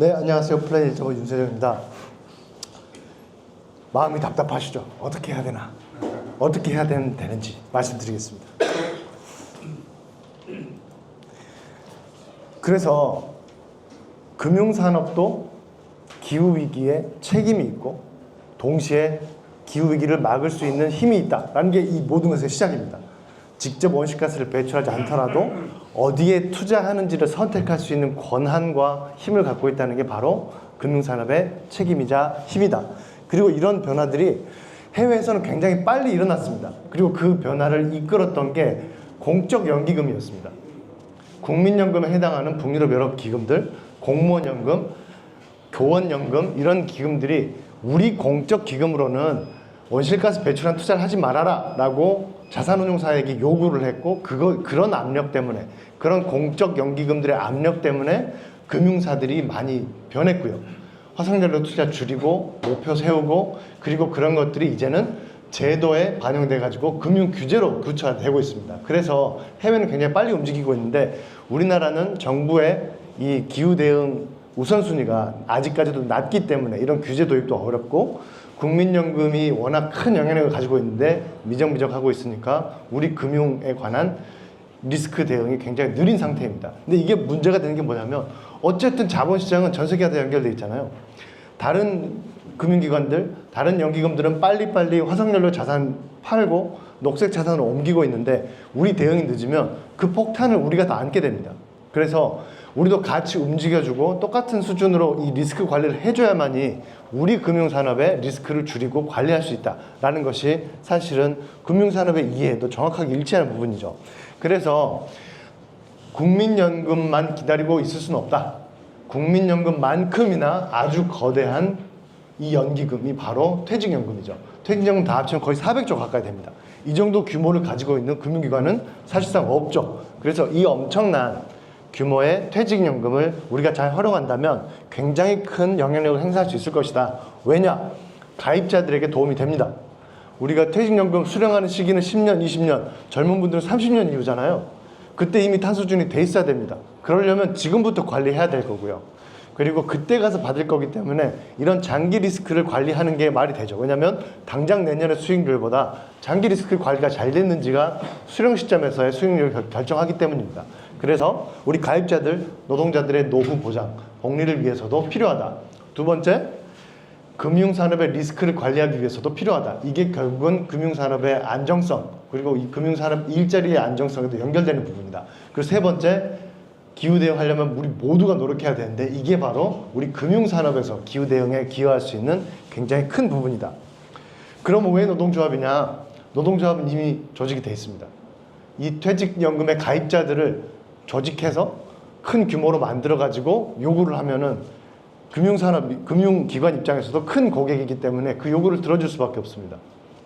네, 안녕하세요. 플래닛 저거 윤세정입니다. 마음이 답답하시죠? 어떻게 해야 되나? 어떻게 해야 되는, 되는지 말씀드리겠습니다. 그래서 금융산업도 기후위기에 책임이 있고 동시에 기후위기를 막을 수 있는 힘이 있다라는 게 이 모든 것의 시작입니다. 직접 온실가스를 배출하지 않더라도 어디에 투자하는지를 선택할 수 있는 권한과 힘을 갖고 있다는 게 바로 금융산업의 책임이자 힘이다. 그리고 이런 변화들이 해외에서는 굉장히 빨리 일어났습니다. 그리고 그 변화를 이끌었던 게 공적 연기금이었습니다. 국민연금에 해당하는 북유럽 여러 기금들, 공무원연금, 교원연금 이런 기금들이 우리 공적 기금으로는 온실가스 배출한 투자를 하지 말아라 라고 자산운용사에게 요구를 했고 그거 그런 압력 때문에 그런 공적 연기금들의 압력 때문에 금융사들이 많이 변했고요. 화석연료 투자 줄이고 목표 세우고 그리고 그런 것들이 이제는 제도에 반영돼 가지고 금융 규제로 구체화되고 있습니다. 그래서 해외는 굉장히 빨리 움직이고 있는데 우리나라는 정부의 이 기후 대응 우선순위가 아직까지도 낮기 때문에 이런 규제 도입도 어렵고 국민연금이 워낙 큰 영향력을 가지고 있는데 미정미적하고 있으니까 우리 금융에 관한 리스크 대응이 굉장히 느린 상태입니다. 근데 이게 문제가 되는 게 뭐냐면 어쨌든 자본시장은 전 세계와 다 연결돼 있잖아요. 다른 금융기관들, 다른 연기금들은 빨리빨리 화석연료 자산 팔고 녹색 자산으로 옮기고 있는데 우리 대응이 늦으면 그 폭탄을 우리가 다 안게 됩니다. 그래서 우리도 같이 움직여주고 똑같은 수준으로 이 리스크 관리를 해줘야만이 우리 금융산업의 리스크를 줄이고 관리할 수 있다라는 것이 사실은 금융산업의 이해도 정확하게 일치하는 부분이죠. 그래서 국민연금만 기다리고 있을 수는 없다. 국민연금만큼이나 아주 거대한 이 연기금이 바로 퇴직연금이죠. 퇴직연금 다 합치면 거의 400조 가까이 됩니다. 이 정도 규모를 가지고 있는 금융기관은 사실상 없죠. 그래서 이 엄청난 규모의 퇴직연금을 우리가 잘 활용한다면 굉장히 큰 영향력을 행사할 수 있을 것이다. 왜냐? 가입자들에게 도움이 됩니다. 우리가 퇴직연금 수령하는 시기는 10년, 20년, 젊은 분들은 30년 이후잖아요. 그때 이미 탄소중이 돼 있어야 됩니다. 그러려면 지금부터 관리해야 될 거고요. 그리고 그때 가서 받을 거기 때문에 이런 장기 리스크를 관리하는 게 말이 되죠. 왜냐하면 당장 내년의 수익률보다 장기 리스크 관리가 잘 됐는지가 수령 시점에서의 수익률을 결- 결정하기 때문입니다. 그래서 우리 가입자들, 노동자들의 노후 보장, 복리를 위해서도 필요하다. 두 번째, 금융산업의 리스크를 관리하기 위해서도 필요하다. 이게 결국은 금융산업의 안정성, 그리고 이 금융산업 일자리의 안정성에도 연결되는 부분이다. 그리고 세 번째, 기후대응 하려면 우리 모두가 노력해야 되는데 이게 바로 우리 금융산업에서 기후대응에 기여할 수 있는 굉장히 큰 부분이다. 그럼 왜 노동조합이냐? 노동조합은 이미 조직이 돼 있습니다. 이 퇴직연금의 가입자들을 조직해서 큰 규모로 만들어 가지고 요구를 하면은 금융산업 금융기관 입장에서도 큰 고객이기 때문에 그 요구를 들어줄 수밖에 없습니다.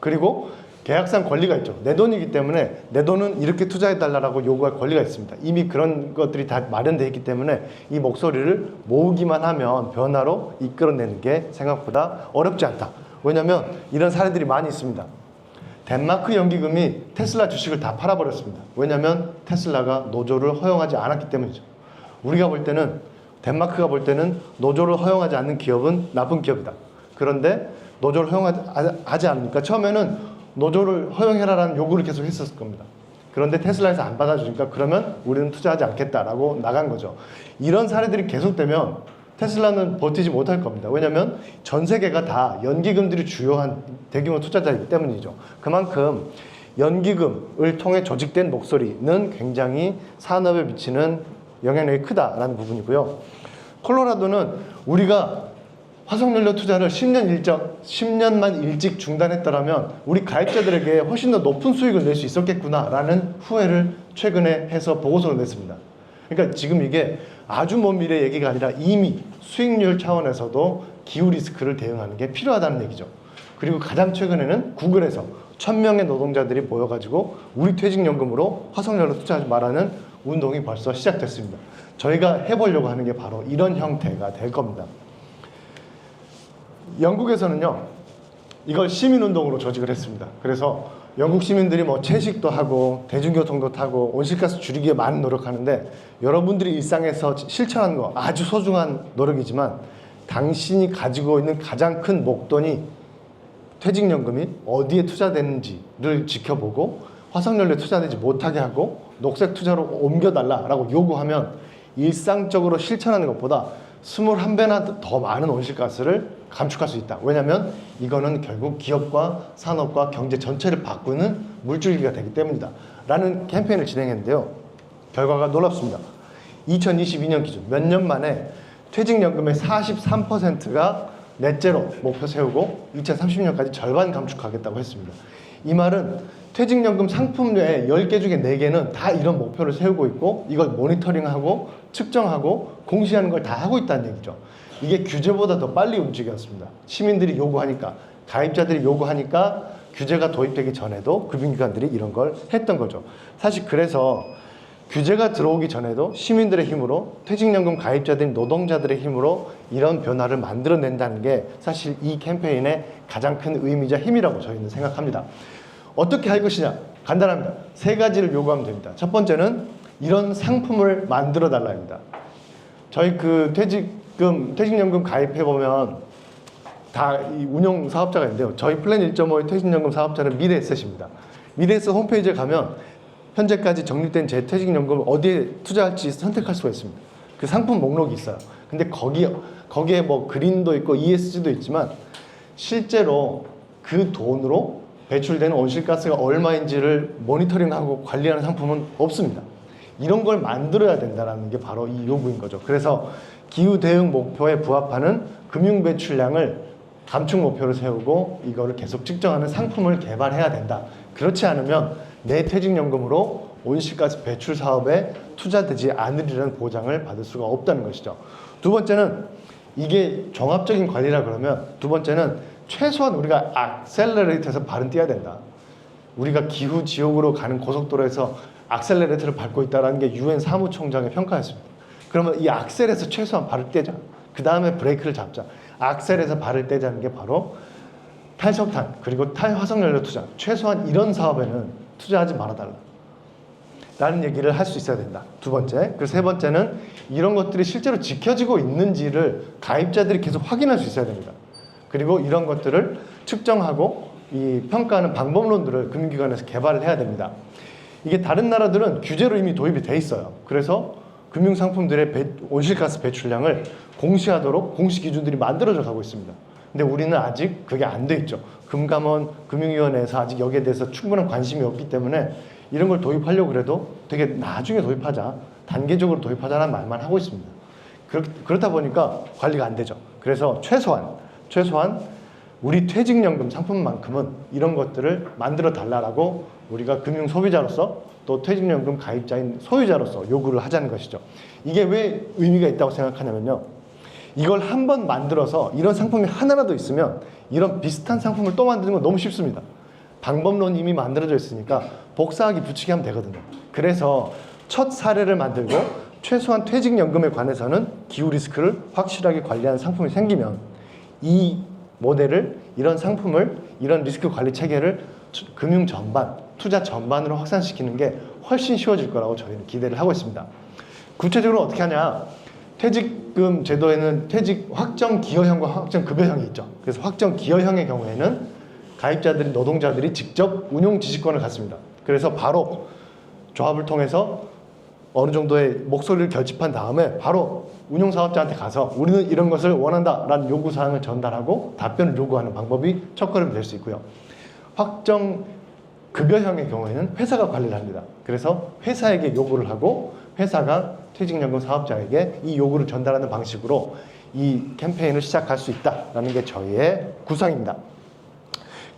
그리고 계약상 권리가 있죠. 내 돈이기 때문에 내 돈은 이렇게 투자해 달라고 요구할 권리가 있습니다. 이미 그런 것들이 다 마련되어 있기 때문에 이 목소리를 모으기만 하면 변화로 이끌어내는 게 생각보다 어렵지 않다. 왜냐하면 이런 사례들이 많이 있습니다. 덴마크 연기금이 테슬라 주식을 다 팔아버렸습니다. 왜냐하면 테슬라가 노조를 허용하지 않았기 때문이죠. 우리가 볼 때는 덴마크가 볼 때는 노조를 허용하지 않는 기업은 나쁜 기업이다. 그런데 노조를 허용하지 않으니까 처음에는 노조를 허용해라라는 요구를 계속 했었을 겁니다. 그런데 테슬라에서 안 받아주니까 그러면 우리는 투자하지 않겠다라고 나간 거죠. 이런 사례들이 계속되면 테슬라는 버티지 못할 겁니다. 왜냐하면 전 세계가 다 연기금들이 주요한 대규모 투자자이기 때문이죠. 그만큼 연기금을 통해 조직된 목소리는 굉장히 산업에 미치는 영향력이 크다라는 부분이고요. 콜로라도는 우리가 화석연료 투자를 10년 일정, 10년만 일찍 중단했더라면 우리 가입자들에게 훨씬 더 높은 수익을 낼 수 있었겠구나라는 후회를 최근에 해서 보고서를 냈습니다. 그러니까 지금 이게 아주 먼 미래 얘기가 아니라 이미 수익률 차원에서도 기후 리스크를 대응하는 게 필요하다는 얘기죠. 그리고 가장 최근에는 구글에서 천명의 노동자들이 모여가지고 우리 퇴직연금으로 화석연료 투자하지 말라는 운동이 벌써 시작됐습니다. 저희가 해보려고 하는 게 바로 이런 형태가 될 겁니다. 영국에서는요, 이걸 시민운동으로 조직을 했습니다. 그래서 영국 시민들이 뭐 채식도 하고 대중교통도 타고 온실가스 줄이기에 많은 노력하는데 여러분들이 일상에서 실천하는 거 아주 소중한 노력이지만 당신이 가지고 있는 가장 큰 목돈이 퇴직연금이 어디에 투자되는지를 지켜보고 화석연료에 투자되지 못하게 하고 녹색 투자로 옮겨달라라고 요구하면 일상적으로 실천하는 것보다 21배나 더 많은 온실가스를 감축할 수 있다. 왜냐하면 이거는 결국 기업과 산업과 경제 전체를 바꾸는 물줄기가 되기 때문이다. 라는 캠페인을 진행했는데요. 결과가 놀랍습니다. 2022년 기준 몇 년 만에 퇴직연금의 43%가 넷제로 목표 세우고 2030년까지 절반 감축하겠다고 했습니다. 이 말은 퇴직연금 상품 외에 10개 중에 4개는 다 이런 목표를 세우고 있고 이걸 모니터링하고 측정하고 공시하는 걸 다 하고 있다는 얘기죠. 이게 규제보다 더 빨리 움직였습니다. 시민들이 요구하니까 가입자들이 요구하니까 규제가 도입되기 전에도 금융기관들이 이런 걸 했던 거죠. 사실 그래서 규제가 들어오기 전에도 시민들의 힘으로 퇴직연금 가입자들인 노동자들의 힘으로 이런 변화를 만들어낸다는 게 사실 이 캠페인의 가장 큰 의미자 힘이라고 저희는 생각합니다. 어떻게 할 것이냐? 간단합니다. 세 가지를 요구하면 됩니다. 첫 번째는 이런 상품을 만들어 달라입니다. 저희 그 퇴직금, 퇴직연금 가입해 보면 다 이 운영 사업자가 있는데요. 저희 플랜 1.5의 퇴직연금 사업자는 미래에셋입니다. 미래에셋 홈페이지에 가면 현재까지 적립된 제 퇴직연금을 어디에 투자할지 선택할 수가 있습니다. 그 상품 목록이 있어요. 근데 거기 거기에 뭐 그린도 있고 ESG도 있지만 실제로 그 돈으로 배출되는 온실가스가 얼마인지를 모니터링하고 관리하는 상품은 없습니다. 이런 걸 만들어야 된다는 게 바로 이 요구인 거죠. 그래서 기후 대응 목표에 부합하는 금융 배출량을 감축 목표를 세우고 이거를 계속 측정하는 상품을 개발해야 된다. 그렇지 않으면 내 퇴직연금으로 온실가스 배출 사업에 투자되지 않으리라는 보장을 받을 수가 없다는 것이죠. 두 번째는 이게 종합적인 관리라 그러면 두 번째는 최소한 우리가 악셀러레이터에서 발은 띄어야 된다. 우리가 기후 지옥으로 가는 고속도로에서 악셀레레이터를 밟고 있다는 게 유엔 사무총장의 평가였습니다. 그러면 이 악셀에서 최소한 발을 떼자. 그 다음에 브레이크를 잡자. 악셀에서 발을 떼자는 게 바로 탈석탄 그리고 탈화석연료 투자. 최소한 이런 사업에는 투자하지 말아달라. 라는 얘기를 할 수 있어야 된다. 두 번째. 그리고 세 번째는 이런 것들이 실제로 지켜지고 있는지를 가입자들이 계속 확인할 수 있어야 됩니다. 그리고 이런 것들을 측정하고 이 평가하는 방법론들을 금융기관에서 개발을 해야 됩니다. 이게 다른 나라들은 규제로 이미 도입이 돼 있어요. 그래서 금융상품들의 배- 온실가스 배출량을 공시하도록 공시 기준들이 만들어져 가고 있습니다. 근데 우리는 아직 그게 안 돼 있죠. 금감원 금융위원회에서 아직 여기에 대해서 충분한 관심이 없기 때문에 이런 걸 도입하려고 그래도 되게 나중에 도입하자, 단계적으로 도입하자는 말만 하고 있습니다. 그렇, 그렇다 보니까 관리가 안 되죠. 그래서 최소한 최소한 우리 퇴직연금 상품만큼은 이런 것들을 만들어 달라라고 우리가 금융 소비자로서 또 퇴직연금 가입자인 소유자로서 요구를 하자는 것이죠. 이게 왜 의미가 있다고 생각하냐면요. 이걸 한 번 만들어서 이런 상품이 하나라도 있으면 이런 비슷한 상품을 또 만드는 건 너무 쉽습니다. 방법론이 이미 만들어져 있으니까 복사하기 붙이기 하면 되거든요. 그래서 첫 사례를 만들고 최소한 퇴직연금에 관해서는 기후 리스크를 확실하게 관리하는 상품이 생기면 이 모델을 이런 상품을 이런 리스크 관리 체계를 투- 금융 전반, 투자 전반으로 확산시키는 게 훨씬 쉬워질 거라고 저희는 기대를 하고 있습니다. 구체적으로 어떻게 하냐? 퇴직금 제도에는 퇴직 확정 기여형과 확정 급여형이 있죠. 그래서 확정 기여형의 경우에는 가입자들이 노동자들이 직접 운용 지시권을 갖습니다. 그래서 바로 조합을 통해서 어느 정도의 목소리를 결집한 다음에 바로 운용 사업자한테 가서 우리는 이런 것을 원한다라는 요구 사항을 전달하고 답변을 요구하는 방법이 첫 걸음이 될 수 있고요. 확정 급여형의 경우에는 회사가 관리를 합니다. 그래서 회사에게 요구를 하고 회사가 퇴직연금 사업자에게 이 요구를 전달하는 방식으로 이 캠페인을 시작할 수 있다라는 게 저희의 구상입니다.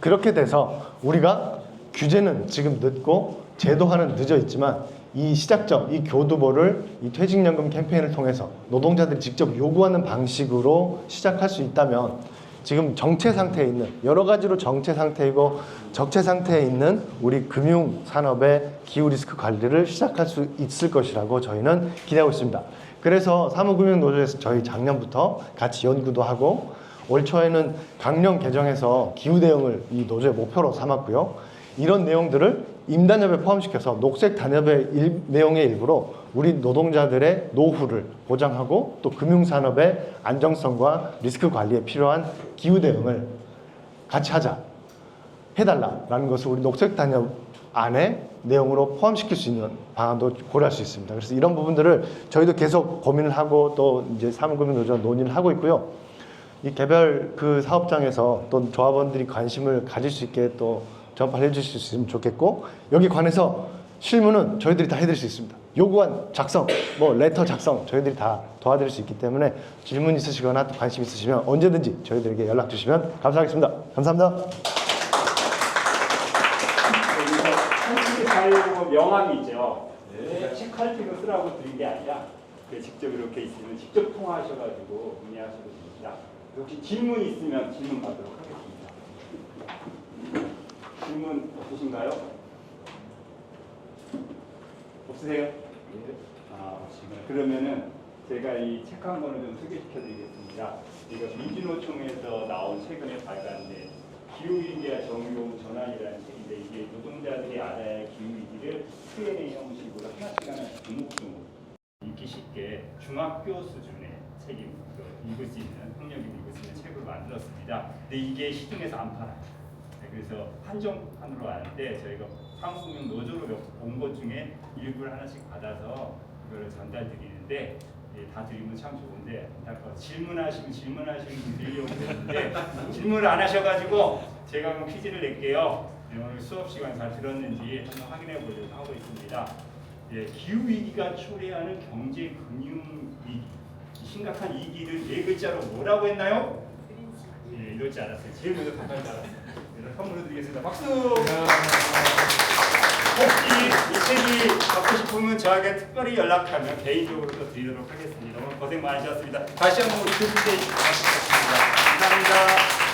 그렇게 돼서 우리가 규제는 지금 늦고 제도화는 늦어 있지만 이 시작점, 이 교두보를 이 퇴직연금 캠페인을 통해서 노동자들이 직접 요구하는 방식으로 시작할 수 있다면 지금 정체 상태에 있는 여러 가지로 정체 상태이고 적체 상태에 있는 우리 금융 산업의 기후 리스크 관리를 시작할 수 있을 것이라고 저희는 기대하고 있습니다. 그래서 사무금융노조에서 저희 작년부터 같이 연구도 하고 올 초에는 강령 개정해서 기후 대응을 이 노조의 목표로 삼았고요. 이런 내용들을 임단협에 포함시켜서 녹색 단협의 일- 내용의 일부로 우리 노동자들의 노후를 보장하고 또 금융산업의 안정성과 리스크 관리에 필요한 기후 대응을 같이 하자. 해달라라는 것을 우리 녹색 단협 안에 내용으로 포함시킬 수 있는 방안도 고려할 수 있습니다. 그래서 이런 부분들을 저희도 계속 고민을 하고 또 이제 사무금융노조 논의를 하고 있고요. 이 개별 그 사업장에서 또 조합원들이 관심을 가질 수 있게 또 전파를 해주실 수 있으면 좋겠고 여기 관해서 실무는 저희들이 다 해드릴 수 있습니다. 요구안 작성, 뭐 레터 작성 저희들이 다 도와드릴 수 있기 때문에 질문 있으시거나 또 관심 있으시면 언제든지 저희들에게 연락 주시면 감사하겠습니다. 감사합니다. 여기서 한식의 사용 명함이 있죠. 제가 책할피로 쓰라고 드린 게 아니라 그 직접 이렇게 있으면 직접 통화하셔가지고 문의하셔도 됩니다. 혹시 질문 있으면 질문 받도록 하겠습니다. 질문 없으신가요? 없으세요? 아, 없으시구나. 그러면은 제가 이 책 한 권을 좀 소개시켜 드리겠습니다. 이거 민주노총에서 나온 최근에 발간된 기후위기와 정의용 전환이라는 책인데 이게 노동자들이 알아야 할 기후위기를 Q&A 형식으로 하나씩 하나씩 조목조목 읽기 쉽게 중학교 수준의 책임 읽을 수 있는 학력이 읽을 수 있는 책으로 만들었습니다. 근데 이게 시중에서 안 팔아요. 네, 그래서 한정판으로 하는데 저희가 사무총명 노조로 온 것 중에 일부를 하나씩 받아서 그거를 전달 드리는데 예, 다 드리면 참 좋은데 안타까워 질문하시면 질문하시는 분 드리려고 했는데 질문을 안 하셔가지고 제가 한번 퀴즈를 낼게요. 네, 오늘 수업 시간 잘 들었는지 한번 확인해 보려고 하고 있습니다. 예, 기후 위기가 초래하는 경제 금융 위기 이 심각한 위기를 네 글자로 뭐라고 했나요? 예, 이럴 줄 알았어요. 제일 먼저 답할 줄 알았어요. 그래서 선물로 드리겠습니다. 박수! 혹시 이 책이 갖고 싶으면 저에게 특별히 연락하면 개인적으로 또 드리도록 하겠습니다. 고생 많으셨습니다. 다시 한번 우리 교수님. 감사합니다.